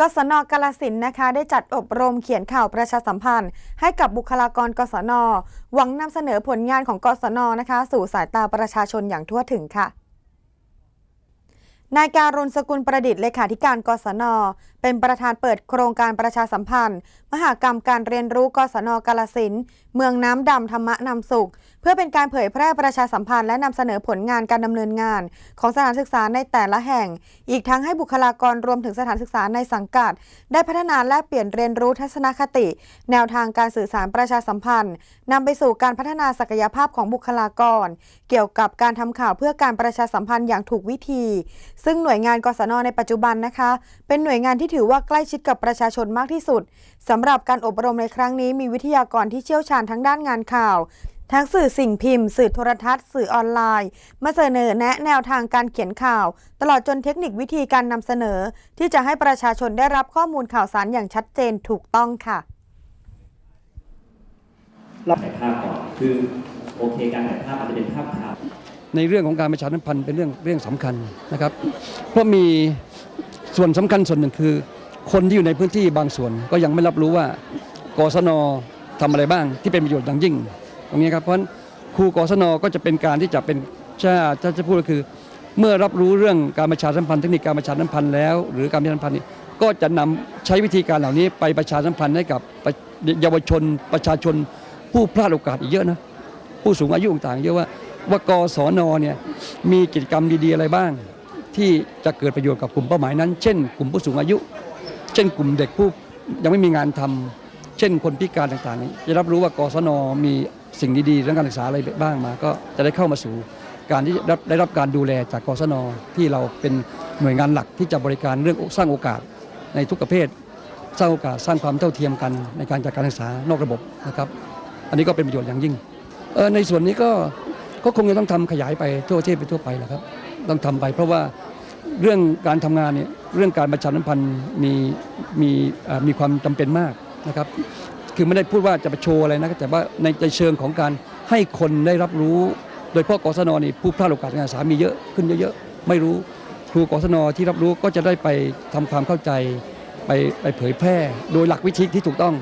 กศนกาลสินนะคะได้จัดอบรมเขียนข่าวประชาสัมพันธ์ ให้กับบุคลากรกศน หวังนำเสนอผลงานของกศนนะคะ สู่สายตาประชาชนอย่างทั่วถึงค่ะ นายการุณสกุลประดิษฐ์เลขาธิการกศน เป็นประธานเปิดโครงการประชาสัมพันธ์ มหากรรมการเรียนรู้กศนกาลสินเมืองน้ำดำธรรมะนำสุข เพื่อเป็นการเผยแพร่ประชาสัมพันธ์และนำเสนอผลงานการดำเนินงาน ของสถานศึกษาในแต่ละแห่ง อีกทั้งให้บุคลากรรวมถึงสถานศึกษาในสังกัด ได้พัฒนาและเปลี่ยนเรียนรู้ทัศนคติ แนวทางการสื่อสารประชาสัมพันธ์นำไปสู่การพัฒนาศักยภาพของบุคลากร เกี่ยวกับการทำข่าวเพื่อการประชาสัมพันธ์อย่างถูกวิธีซึ่งหน่วยงานกศนในปัจจุบันนะคะ เป็นหน่วยงานที่ถือว่าใกล้ชิดกับประชาชนมากที่สุดสำหรับการอบรมในครั้งนี้มีวิทยากรที่เชี่ยวชาญทั้งด้านงานข่าว ทั้งสื่อสิ่งพิมพ์ สื่อโทรทัศน์ สื่อออนไลน์ มาเสนอแนะแนวทางการเขียนข่าว ตลอดจนเทคนิควิธีการนำเสนอ ที่จะให้ประชาชนได้รับข้อมูลข่าวสารอย่างชัดเจนถูกต้องค่ะถ่ายภาพก่อนคือโอเคการถ่ายภาพอาจจะเป็นภาพข่าว ในเรื่องของการประชาสัมพันธ์เป็นเรื่องเรื่องสำคัญนะครับ เพราะมีส่วนสำคัญส่วนหนึ่งคือ คนที่อยู่ในพื้นที่บางส่วน ก็ยังไม่รับรู้ว่ากศนทำอะไรบ้างที่เป็นประโยชน์อย่างยิ่ง ตรงนี้ครับเพราะฉะนั้นครูกศนก็จะเป็นการที่จะเป็นถ้าถ้าจะพูดก็คือ เมื่อรับรู้เรื่องการประชาสัมพันธ์เทคนิคการประชาสัมพันธ์แล้ว หรือการประชาสัมพันธ์นี่ก็จะนำใช้วิธีการเหล่านี้ไปประชาสัมพันธ์ให้กับเยาวชน ประชาชนผู้พลาดโอกาสอีกเยอะนะผู้สูงอายุต่างๆเยอะว่า ว่ากศนเนี่ยมีกิจกรรมดีๆอะไรบ้าง ที่จะเกิดประโยชน์กับกลุ่มเป้าหมายนั้น เช่น กลุ่มผู้สูงอายุ เช่น กลุ่มเด็กผู้ยังไม่มีงานทำเช่นคนพิการต่างๆนี้จะรับรู้ว่ากศนมีสิ่งดีๆเรื่องการศึกษาอะไรบ้างมา ก็จะได้เข้ามาสู่การที่ได้รับการดูแลจากกศนที่เราเป็นหน่วยงานหลักที่จะบริการเรื่องสร้างโอกาสในทุกประเภทสร้างโอกาสสร้างความเท่าเทียมกันในการจัดการศึกษานอกระบบนะครับ อันนี้ก็เป็นประโยชน์อย่างยิ่งในส่วนนี้ก็ ก็คงจะต้องทำขยายไปทั่วประเทศไปทั่วไปแหละครับต้องทำไป เพราะว่าเรื่องการทำงานเนี่ยเรื่องการประชาสัมพันธ์มีมีมีความจำเป็นมากนะครับ คือไม่ได้พูดว่าจะไปโชว์อะไรนะแต่ว่าในในเชิงของการให้คนได้รับรู้ โดยพาะกศนนี่ผู้พลาดโอกาสการศึกษามีเยอะขึ้นเยอะๆไม่รู้ครูกศนที่รับรู้ก็จะได้ไปทำความเข้าใจไปไปเผยแพร่ โดยหลักวิธีที่ถูกต้อง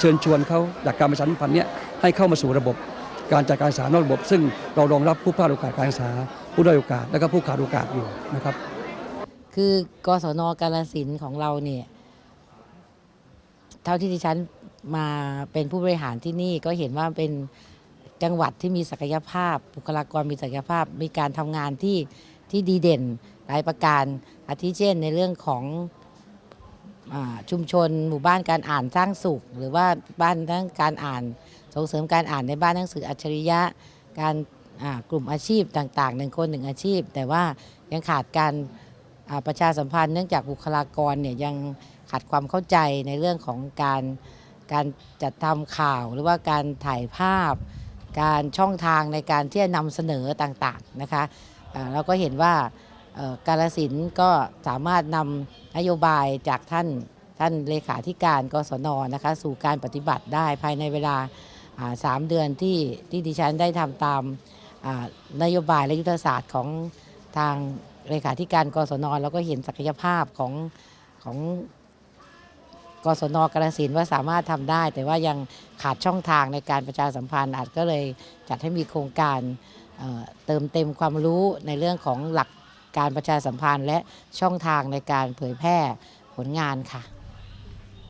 เชิญชวนเขาจากการประชาสัมพันธ์เนี่ยให้เข้ามาสู่ระบบ การจัดการศึกษานอกระบบ ซึ่งเรารองรับผู้พลาดโอกาสการศึกษา ผู้ด้อยโอกาส และก็ผู้ขาดโอกาสอยู่นะครับ คือกศนกาลสินของเราเนี่ยเท่าที่ดิฉันมาเป็นผู้บริหารที่นี่ก็เห็นว่าเป็นจังหวัดที่มีศักยภาพ บุคลากรมีศักยภาพ มีการทำงานที่ที่ดีเด่นหลายประการ อาทิเช่นในเรื่องของอชุมชน หมู่บ้านการอ่านสร้างสุข หรือว่าบ้านทั้งการอ่าน ส่งเสริมการอ่านในบ้านหนังสืออัจฉริยะ การกลุ่มอาชีพต่างๆหนึ่งคนหนึ่งอาชีพ แต่ว่ายังขาดการประชาสัมพันธ์เนื่องจากบุคลากรเนี่ยยังขาดความเข้าใจในเรื่องของการการจัดทำข่าวหรือว่าการถ่ายภาพ การช่องทางในการที่จะนำเสนอต่างๆนะคะเราก็เห็นว่ากาลสินก็สามารถนำนโยบายจากท่านท่านเลขาธิการกศนนะคะสู่การปฏิบัติได้ภายในเวลา สามเดือนที่ที่ดิฉันได้ทำตามนโยบายและยุทธศาสตร์ของทางเลขาธิการกศนเราก็เห็นศักยภาพของของกศนกระสินว่าสามารถทำได้ แต่ว่ายังขาดช่องทางในการประชาสัมพันธ์ อาจก็เลยจัดให้มีโครงการเเติมเต็มความรู้ในเรื่องของหลักการประชาสัมพันธ์ และช่องทางในการเผยแพร่ผลงานค่ะ